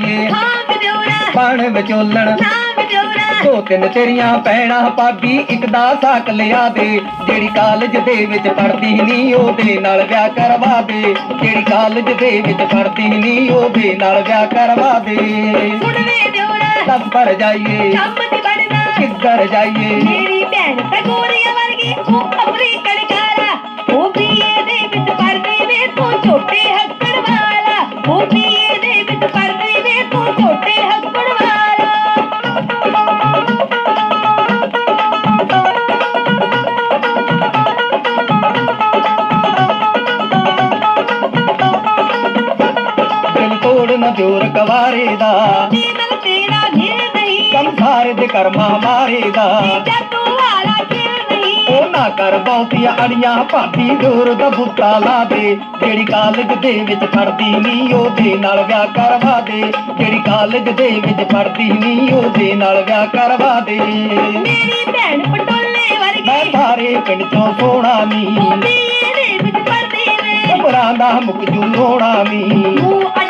ਦਿਉਰਾ ਬਣ ਵਿਚੋਲਣ ਦੋ ਤਿੰਨ ਤੇਰੀਆਂ ਭੈਣਾਂ ਭਾਬੀ ਇੱਕ ਦਾ ਸਾਕ ਲਿਆ ਦੇ। ਜਿਹੜੀ ਕਾਲਜ ਦੇ ਵਿੱਚ ਪੜਦੀ ਨਹੀਂ ਉਹਦੇ ਨਾਲ ਵਿਆਹ ਕਰਵਾ ਦੇ। ਜਿਹੜੀ ਕਾਲਜ ਦੇ ਵਿੱਚ ਪੜਦੀ ਨਹੀਂ ਉਹਦੇ ਨਾਲ ਵਿਆਹ ਕਰਵਾ ਦੇ। ਵੇ ਦਿਉਰਾ ਸਭ ਪਰ ਜਾਈਏ। ਕੰਮ ਕਿੱਧਰ ਜਾਈਏ। ਮੇਰੀ ਭੈਣ ਤਾਂ ਗੋਰੀਆਂ ਵਰਗੀ ਉਹ ਅਮਰੀ ਕਣਕਾਰਾ ਉਹ ਬੀਏ ਦੇ ਵਿੱਚ ਪੜਦੀ ਵੇ ਤੂੰ ਛੋਟੇ ਹੱਕੜ ਵਾਲਾ। ਉਹ ਬੀਏ ਕਵਾਰੇ ਦਾ ਜੀਵਨ ਤੇਰਾ ਘਿਰ ਨਹੀਂ। ਸੰਸਾਰ ਦੇ ਕਰਮਾਂ ਮਾਰੇ ਦਾ ਜੱਟੂ ਵਾਲਾ ਘਿਰ ਨਹੀਂ। ਉਹ ਨਾ ਕਰ ਬਹੁਤੀਆਂ ਅੜੀਆਂ ਭਾਬੀ ਦੂਰ ਦਾ ਬੁੱਤਾ ਲਾ ਦੇ। ਜਿਹੜੀ ਕਾਲਜ ਦੇ ਵਿੱਚ ਪੜਦੀ ਨਹੀਂ ਉਹਦੇ ਨਾਲ ਵਿਆਹ ਕਰਵਾ ਦੇ। ਜਿਹੜੀ ਕਾਲਜ ਦੇ ਵਿੱਚ ਪੜਦੀ ਨਹੀਂ ਉਹਦੇ ਨਾਲ ਵਿਆਹ ਕਰਵਾ ਦੇ। ਮੇਰੀ ਭੈਣ ਪਟੋਲੇ ਮੈਂ ਵਰਗੀ ਸਾਰੇ ਪਿੰਡ ਚੋਂ ਸੋਣਾ ਉਹ ਨਹੀਂ ਬੀਏ ਦੇ ਵਿੱਚ ਪੜਦੀ ਵੇ। ਉਮਰਾਂ ਦਾ ਮੁਕ ਜੂ ਰੋਣਾ ਨਹੀਂ ਮੂੰਹ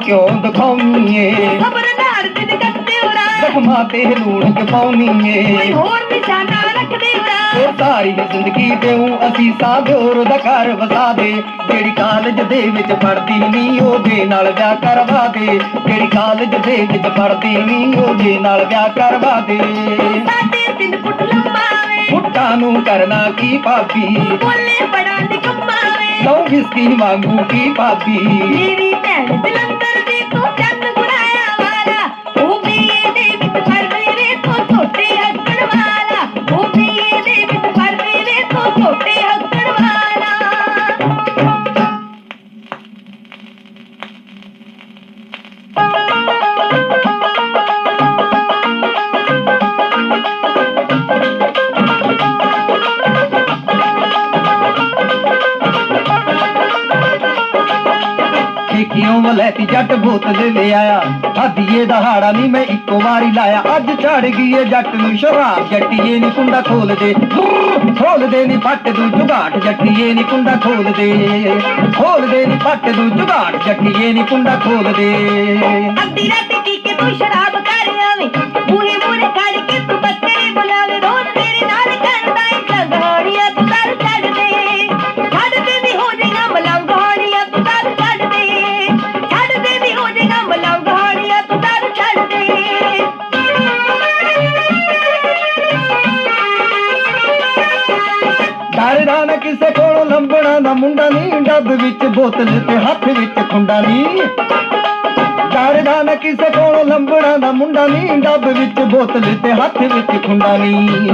ਕਿਉਂ ਦਿਖਾਉਣੀ ਏ ਖਬਰ ਨਾਰ ਦਿਨ ਕੱਟਦੇ ਉਰਾ ਜ਼ਖਮਾਂ ਤੇ ਲੂਣ ਪਾਉਣੀ ਕੋਈ ਏ ਹੋਰ ਨਿਸ਼ਾਨਾ ਰੱਖਦੇ ਉਹ ਸਾਰੀ ਜ਼ਿੰਦਗੀ ਦੇਉ ਅਸੀਂ ਸਾਧੋਰ ਦਾ ਘਰ ਵਸਾ ਦੇ। ਜਿਹੜੀ ਕਾਲਜ ਦੇ ਵਿੱਚ ਪੜਦੀ ਨਹੀਂ ਉਹਦੇ ਨਾਲ ਵਿਆਹ ਕਰਵਾ ਦੇ। ਜਿਹੜੀ ਕਾਲਜ ਦੇ ਵਿੱਚ ਪੜਦੀ ਨਹੀਂ ਉਹਦੇ ਨਾਲ ਵਿਆਹ ਕਰਵਾ ਦੇ। ਸਾਡੇ ਤਿੰਨ ਫੁੱਟ ਲੰਮਾ ਵੇ ਫੁੱਟਾਂ ਨੂੰ ਕਰਨਾ ਕੀ ਭਾਬੀ? ਬੋਲੇ ਬੜਾ ਨਿਕੰਮਾ ਵੇ ਲਓ ਵਿਸਕੀ ਵਾਂਗੂ ਕੀ ਭਾਬੀ? ਮੇਰੀ ਭੈਣ ਜਲੰਧਰ ਕਿਉਂ ਵਲੈਤੀ ਜੱਟ ਬੋਤਲ ਲੈ ਆਇਆ? ਹਾਦੀਏ ਦਾ ਹਾੜਾ ਨਹੀਂ ਮੈਂ ਇੱਕੋ ਵਾਰੀ ਲਾਇਆ। ਅੱਜ ਚੜ ਗਈ ਏ ਜੱਟ ਨੂੰ ਸ਼ਰਾਬ, ਜੱਟੀਏ ਨੀ ਕੁੰਡਾ ਖੋਲ ਦੇ ਖੋਲ ਦੇ ਨੀ ਫੱਟ ਦੂ ਜੁਗਾਟ ਜੱਟੀਏ ਨੀ ਕੁੰਡਾ ਖੋਲ ਦੇ ਖੋਲ ਦੇ ਨੀ ਫੱਟ ਦੂ ਜੁਗਾਟ ਜੱਟੀਏ ਨੀ ਕੁੰਡਾ ਖੋਲ ਦੇ ਅੱਧੀ ਰਾਤ ਪੀ ਕੇ ਤੂੰ ਸ਼ਰਾਬ ਕਰ ਆਵੇਂ। ਦਾ ਮੁੰਡਾ ਨਹੀਂ ਡੱਬ ਵਿੱਚ ਬੋਤਲ ਤੇ ਹੱਥ ਵਿੱਚ ਖੁੰਡਾ ਨਹੀਂ ਡਰਦਾ ਨਾ ਕਿਸੇ ਕੋਲੋਂ ਲੰਬਣਾ ਦਾ ਮੁੰਡਾ ਨਹੀਂ ਡੱਬ ਵਿੱਚ ਬੋਤਲ ਤੇ ਹੱਥ ਵਿੱਚ ਖੁੰਡਾ ਨਹੀਂ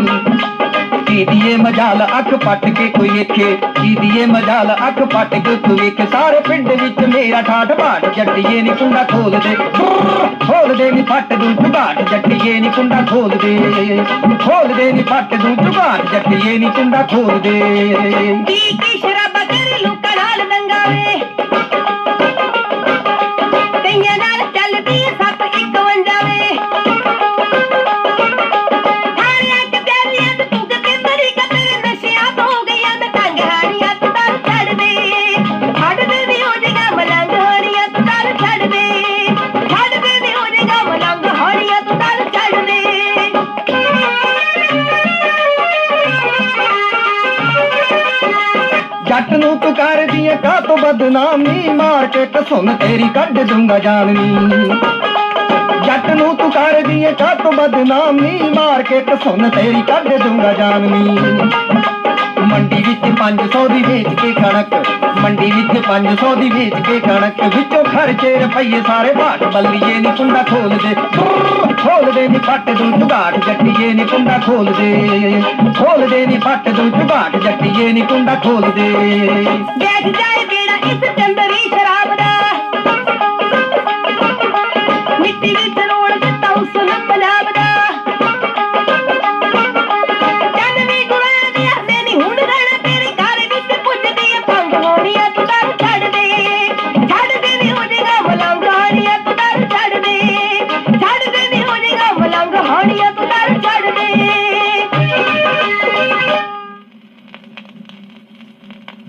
ਦੀਏ ਮਜਾਲ ਅੱਖ ਪੱਟ ਕੇ ਕੋਈ ਵੇਖੇ? ਦੀਏ ਮਜਾਲ ਅੱਖ ਪੱਟ ਕੇ ਕੋਈ ਵੇਖੇ? ਸਾਰੇ ਪਿੰਡ ਵਿੱਚ ਮੇਰਾ ਠਾਠ ਬਾਟ ਜੱਟੀਏ ਨੀ ਕੁੰਡਾ ਖੋਲਦੇ। ਖੋਲਦੇ ਨੀ ਫੱਟ ਦੂੰ ਝੁਗਾਟ ਜੱਟੀਏ ਨੀ ਕੁੰਡਾ ਖੋਲਦੇ। ਖੋਲਦੇ ਨੀ ਫੱਟ ਦੂੰ ਝੁਗਾਟ ਜੱਟੀਏ ਨੀ ਕੁੰਡਾ ਖੋਲ ਦੇ ਪੀ ਨਾਲ ਜੱਟ ਤੂੰ ਕਰਦੀ ਏ ਕਾ ਤੋਂ ਬਦਨਾਮੀ? ਮਾਰ ਕੇ ਤੇਰੀ ਕੱਢ ਦੂੰਗਾ ਜਾਨਨੀ। ਜੱਟ ਨੂੰ ਤੂੰ ਕਰਦੀ ਏ ਕਾ ਤੋਂ ਬਦਨਾਮੀ? ਮਾਰਕੀਟ ਸੁਣ ਤੇਰੀ ਕੱਢ ਦੂੰਗਾ ਜਾਨਨੀ। ਮੰਡੀ ਵਿੱਚ 500 ਦੀ ਵੇਚ ਕੇ ਕਣਕ, ਮੰਡੀ ਵਿੱਚ 500 ਦੀ ਵੇਚ ਕੇ ਕਣਕ ਵਿੱਚ ਖਰਚੇ ਰੁਪਈਏ ਸਾਰੇ ਬਾਟ ਬੱਲੀਏ ਨੀ ਕੁੰਡਾ ਖੋਲਦੇ। ਖੋਲਦੇ ਨੀ ਫੱਟ ਦੂ ਝੁਗਾਟ ਜੱਟੀਏ ਨੀ ਕੁੰਡਾ ਖੋਲ ਦੇ ਨੀ ਫੱਟ ਦੂ ਝੁਗਾਟ ਜੱਟੀਏ ਨੀ ਕੁੰਡਾ ਖੋਲਦੇ। ਜਾਏ ਬੇੜਾ ਇਸ ਚੰਦਰੀ